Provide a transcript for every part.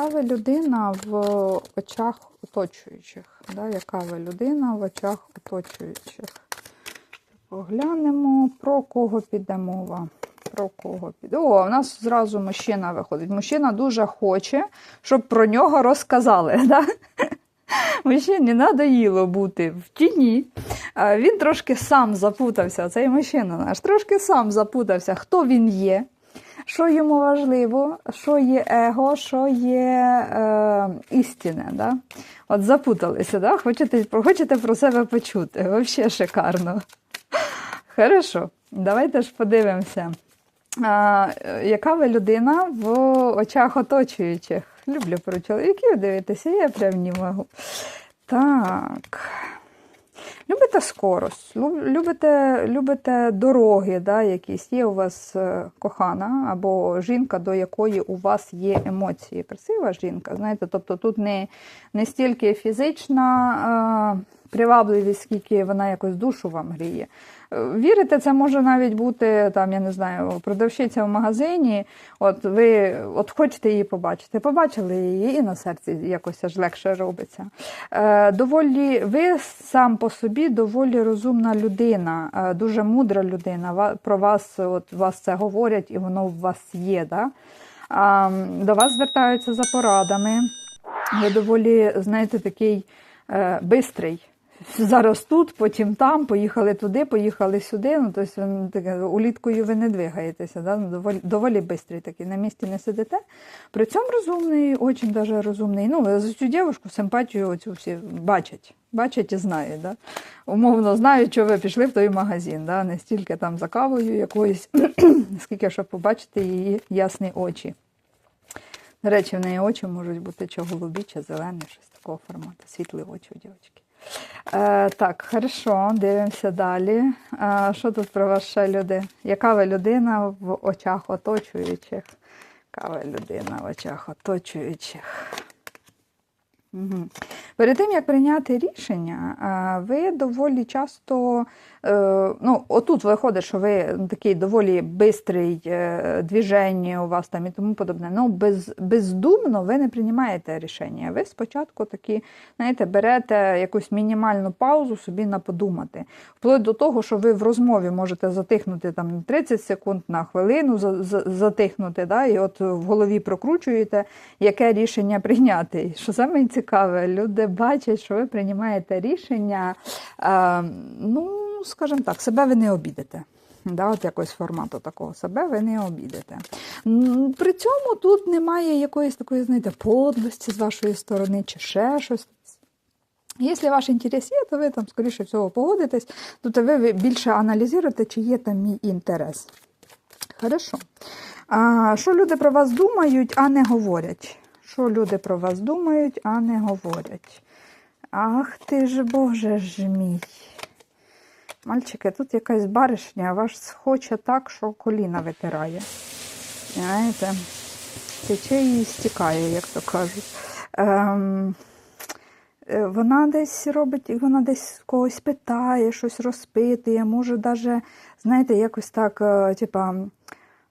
яка ви людина в очах оточуючих? Да? Яка ви людина в очах оточуючих? Поглянемо, про кого піде мова. Про кого піде? О, у нас зразу мужчина виходить. Мужчина дуже хоче, щоб про нього розказали. Да? Мужчині надоїло бути в тіні. Він трошки сам запутався, цей мужчина наш трошки сам запутався, хто він є, що йому важливо, що є его, що є е, істине. Да? От запуталися, да? хочете, хочете про себе почути. Взагалі шикарно. Хорошо, давайте ж подивимося. А, яка ви людина в очах оточуючих? Люблю про чоловіків дивитися, я прям не можу. Так. Любите скорость, лю- любите, любите дороги, да, якісь. Є у вас е, кохана або жінка, до якої у вас є емоції. Красива жінка, знаєте, тобто тут не, не стільки фізична е, привабливість, скільки вона якось душу вам гріє. Е, Вірите, це може навіть бути там, я не знаю, продавщиця в магазині. От ви от хочете її побачити. Побачили її, і на серці якось аж легше робиться. Е, доволі, ви сам по собі доволі розумна людина, е, дуже мудра людина. Про вас, от вас це говорять, і воно в вас є. Да? А, до вас звертаються за порадами. Ви доволі, знаєте, такий е, бистрий. Зараз тут, потім там, поїхали туди, поїхали сюди. Ну, тобто, уліткою ви не двигаєтеся, да? ну, доволі, доволі бистрий такий, на місці не сидите. При цьому розумний, дуже даже розумний. Ну, за цю дівчинку симпатію оцю всі бачать. Бачать і знають. Да? Умовно знають, що ви пішли в той магазин. Да? Не стільки там за кавою якоюсь, скільки щоб побачити її ясні очі. До речі, в неї очі можуть бути чи голубі, чи зелені, щось такого формату. Світлі очі у дівчинки. Е, так, хорошо, дивимося далі. Е, що тут про вас ще люди? Яка ви людина в очах оточуючих? Яка ви людина в очах оточуючих? Угу. Перед тим, як прийняти рішення, ви доволі часто, е, ну, отут виходить, що ви такий доволі бистрий е, движення у вас там і тому подобне. Ну, без, бездумно ви не приймаєте рішення. Ви спочатку такі, знаєте, берете якусь мінімальну паузу собі на подумати. Вплоть до того, що ви в розмові можете затихнути там на 30 секунд, на хвилину за- за- затихнути, да, і от в голові прокручуєте, яке рішення прийняти. Що саме люди бачать, що ви приймаєте рішення, е, ну, скажімо так, себе ви не обідете. Да, от якось формату такого себе ви не обідете. При цьому тут немає якоїсь такої, знаєте, подлості з вашої сторони чи ще щось. Якщо ваш інтерес є, то ви там, скоріше всього, погодитесь, тут ви більше аналізуєте, чи є там мій інтерес. Хорошо. А, що люди про вас думають, а не говорять? Що люди про вас думають, а не говорять? Ах ти ж Боже ж мій. Мальчики, тут якась баришня вас хоче так, що коліна витирає. Знаєте, тече і стікає, як то кажуть. Ем, е, вона десь робить, вона десь когось питає, щось розпитує, може навіть, знаєте, якось так, е, типа,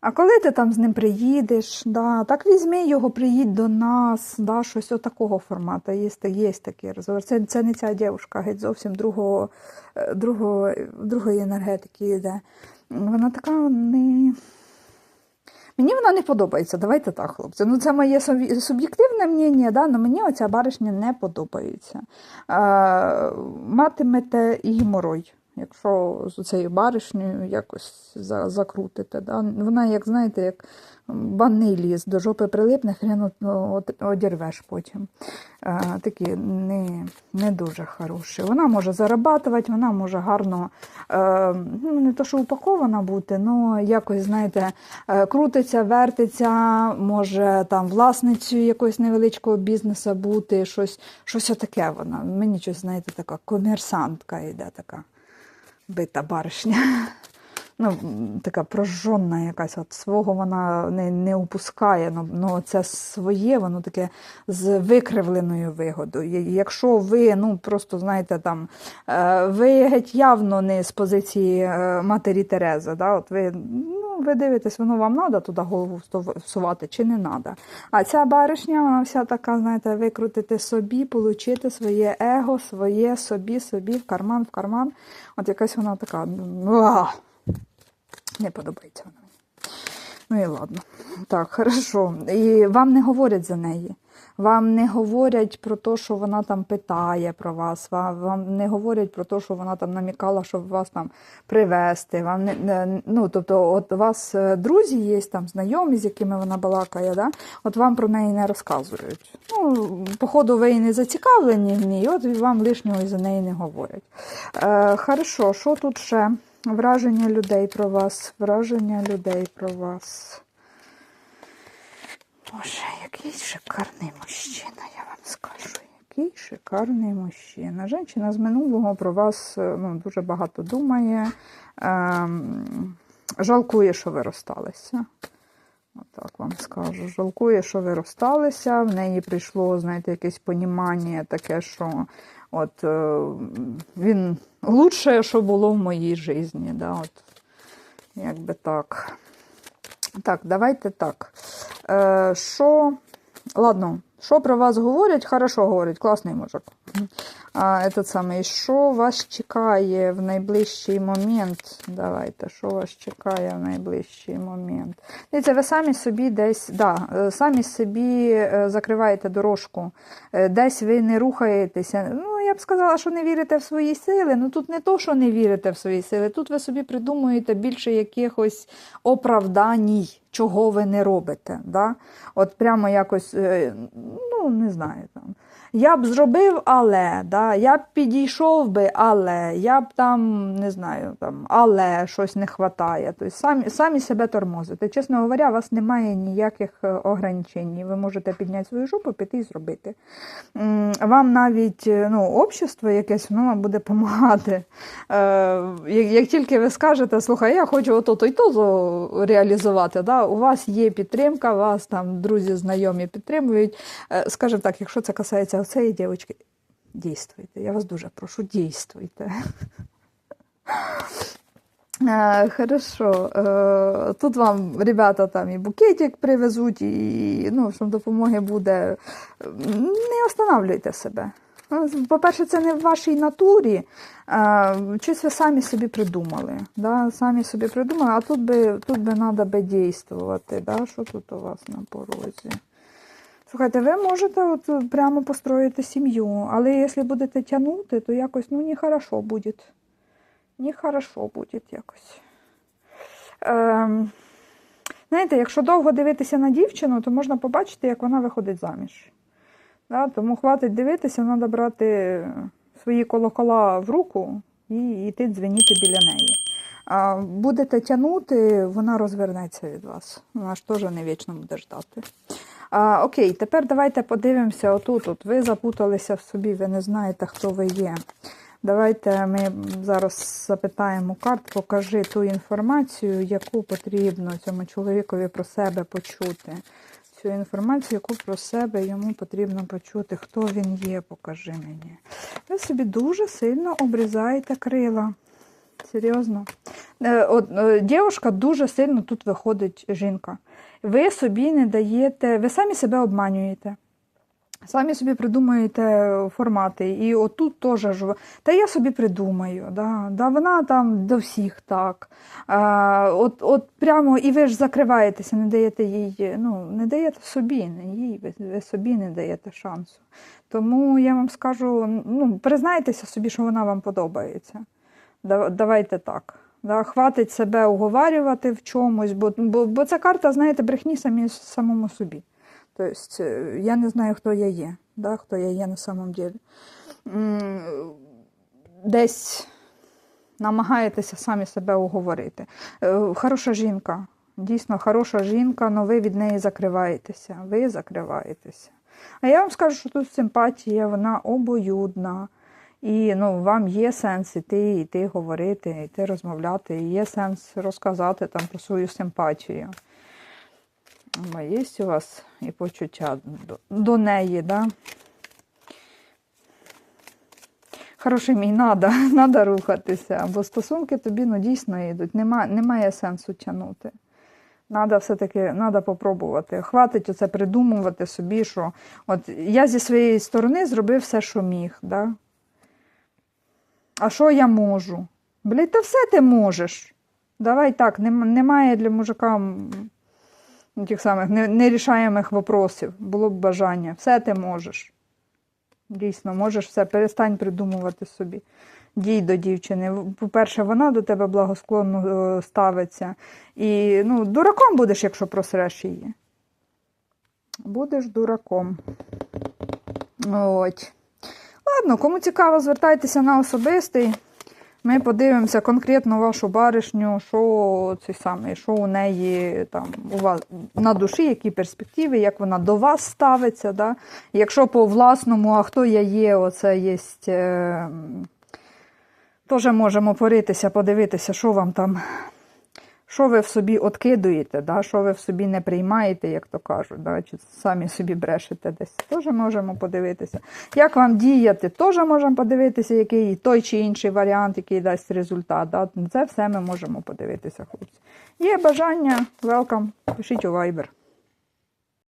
а коли ти там з ним приїдеш, да, так візьми його, приїдь до нас, да, щось отакого формату. Є, є такий розговор. Це, це не ця дівчинка, геть зовсім другого, е, другого, другої енергетики йде. Вона така не. Мені вона не подобається. Давайте так, хлопці. Ну, це моє суб'єктивне мнення, да? але мені оця баришня не подобається. Матимете і геморой, якщо з цією баришнею якось за- закрутите. Да? Вона, як знаєте, як банний ліс, до жопи прилипне, хрен ну, одірвеш потім. Е, такі не, не дуже хороші. Вона може зарабатувати, вона може гарно, е, ну не то, що упакована бути, але якось, знаєте, е, крутиться, вертиться, може там власницею якогось невеличкого бізнесу бути, щось, щось отаке вона. Мені щось, знаєте, така комерсантка йде така бита баришня. ну, така прожжена якась, от свого вона не, не упускає. Ну, ну, це своє, воно таке з викривленою вигодою. Якщо ви, ну просто знаєте, там е, ви геть явно не з позиції е, матері Терези, да? от ви, ну, ви дивитесь, воно вам треба туди голову всувати чи не треба. А ця баришня, вона вся така, знаєте, викрутити собі, получити своє его, своє собі, собі, в карман, в карман. От якась вона така. ну, а, Не подобається вона. Ну і ладно. Так, хорошо. І вам не говорять за неї. Вам не говорять про те, що вона там питає про вас. Вам, не говорять про те, що вона там намікала, щоб вас там привезти. Вам не ну, тобто, от у вас е, друзі є там знайомі, з якими вона балакає, да? от вам про неї не розказують. Ну, походу, ви і не зацікавлені в ній, от вам лишнього і за неї не говорять. Е, хорошо, що тут ще? Враження людей про вас. Враження людей про вас. Боже, який шикарний мужчина, я вам скажу. Який шикарний мужчина. Женщина з минулого про вас е, ну, дуже багато думає. Ем, жалкує, що ви розсталися. Отак вам скажу. Жалкує, що ви розсталися. В неї прийшло, знаєте, якесь понімання таке, що от е, він лучше, що було в моїй житті. Да? От, якби так. Так, давайте так. Е, що, ладно, що про вас говорять? Хорошо говорять, класний мужик. Этот самий, що вас чекає в найближчий момент? Давайте, що вас чекає в найближчий момент? Дивіться, ви самі собі десь, да, е, самі собі е, закриваєте дорожку, десь ви не рухаєтеся. Ну, б сказала, що не вірите в свої сили. Ну тут не то, що не вірите в свої сили, тут ви собі придумуєте більше якихось оправданій, чого ви не робите. Да? От прямо якось, е, ну, не знаю там. Я б зробив, але, да, я б підійшов би, але, я б там, не знаю, там, але щось не вистачає. Тобто самі, самі себе тормозите. Чесно говоря, у вас немає ніяких е, ограничень. Ви можете підняти свою жопу, піти і зробити. Вам навіть е, ну, общество якесь воно вам буде допомагати. Е, як, тільки ви скажете, слухай, я хочу ото то й то реалізувати, да, у вас є підтримка, вас там друзі, знайомі підтримують. Скажімо так, якщо це касається цієї дівчинки, дійствуйте. Я вас дуже прошу, дійствуйте. Хорошо. Е, Тут вам ребята там і букетик привезуть, і ну, що допомоги буде. Не останавливайте себе. Ну, По-перше, це не в вашій натурі. Щось ви самі собі придумали. Да? Самі собі придумали, а тут би тут би треба би дійствувати. Да? Що тут у вас на порозі? Слухайте, ви можете от прямо построїти сім'ю, але якщо будете тягнути, то якось ну, нехорошо буде. Нехорошо буде якось. Ем, знаєте, якщо довго дивитися на дівчину, то можна побачити, як вона виходить заміж. Да? Тому хватить дивитися, треба брати свої колокола в руку і йти дзвеніти біля неї. А будете тягнути, вона розвернеться від вас. Вона ж теж не вічно буде ждати. А, окей, тепер давайте подивимося отут. От ви запуталися в собі, ви не знаєте, хто ви є. Давайте ми зараз запитаємо карт, покажи ту інформацію, яку потрібно цьому чоловікові про себе почути. Цю інформацію, яку про себе йому потрібно почути, хто він є, покажи мені. Ви собі дуже сильно обрізаєте крила. Серйозно. Е, От, е, дівушка дуже сильно тут виходить жінка. Ви собі не даєте, ви самі себе обманюєте. Самі собі придумуєте формати. І отут теж ж. Та я собі придумаю. Да, да Вона там до всіх так. А, от, от прямо і ви ж закриваєтеся, не даєте їй, ну, не даєте собі, не їй, ви, ви собі не даєте шансу. Тому я вам скажу, ну, признайтеся собі, що вона вам подобається. Да- Давайте так. Да, хватить себе уговарювати в чомусь, бо, бо, бо ця карта, знаєте, брехні самі самому собі. Тобто е, я не знаю, хто я є, да, хто я є на самом деле. Десь намагаєтеся самі себе уговорити. Е, Хороша жінка, дійсно хороша жінка, але ви від неї закриваєтеся. Ви закриваєтеся. А я вам скажу, що тут симпатія, вона обоюдна. І ну, вам є сенс іти, іти говорити, іти розмовляти, і є сенс розказати там про свою симпатію. Бо є у вас і почуття до, до неї, да? Хороший мій, надо, надо рухатися, бо стосунки тобі ну, дійсно йдуть. Нема, немає сенсу тягнути. Надо все-таки надо попробувати. Хватить оце придумувати собі, що от я зі своєї сторони зробив все, що міг. Да? А що я можу? Блін, та все ти можеш. Давай так, немає для мужика тих самих не- нерішаємих вопросів. Було б бажання. Все ти можеш. Дійсно, можеш все, перестань придумувати собі. Дій до дівчини. По-перше, вона до тебе благосклонно е, ставиться. І ну, дураком будеш, якщо просреш її. Будеш дураком. От. Ладно, кому цікаво, звертайтеся на особистий. Ми подивимося конкретно вашу баришню, що цей самий, що у неї там у вас на душі, які перспективи, як вона до вас ставиться. Да? Якщо по власному, а хто я є, оце є. Е, Теж можемо поритися, подивитися, що вам там, що ви в собі откидуєте, да? що ви в собі не приймаєте, як то кажуть, да? чи самі собі брешете десь. Теж можемо подивитися. Як вам діяти, теж можемо подивитися, який той чи інший варіант, який дасть результат. Да? Це все ми можемо подивитися, хлопці. Є бажання, welcome, пишіть у Viber.